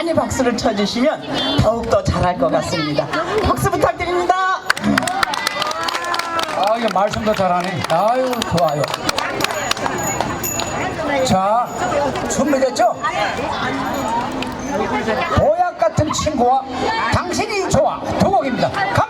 많이 박수를 쳐주시면 더욱더 잘할 것 같습니다. 박수 부탁드립니다. 아, 이거 말씀도 잘하네. 아유, 좋아요. 자, 준비됐죠? 보약 같은 친구와 당신이 좋아. 두 곡입니다. 감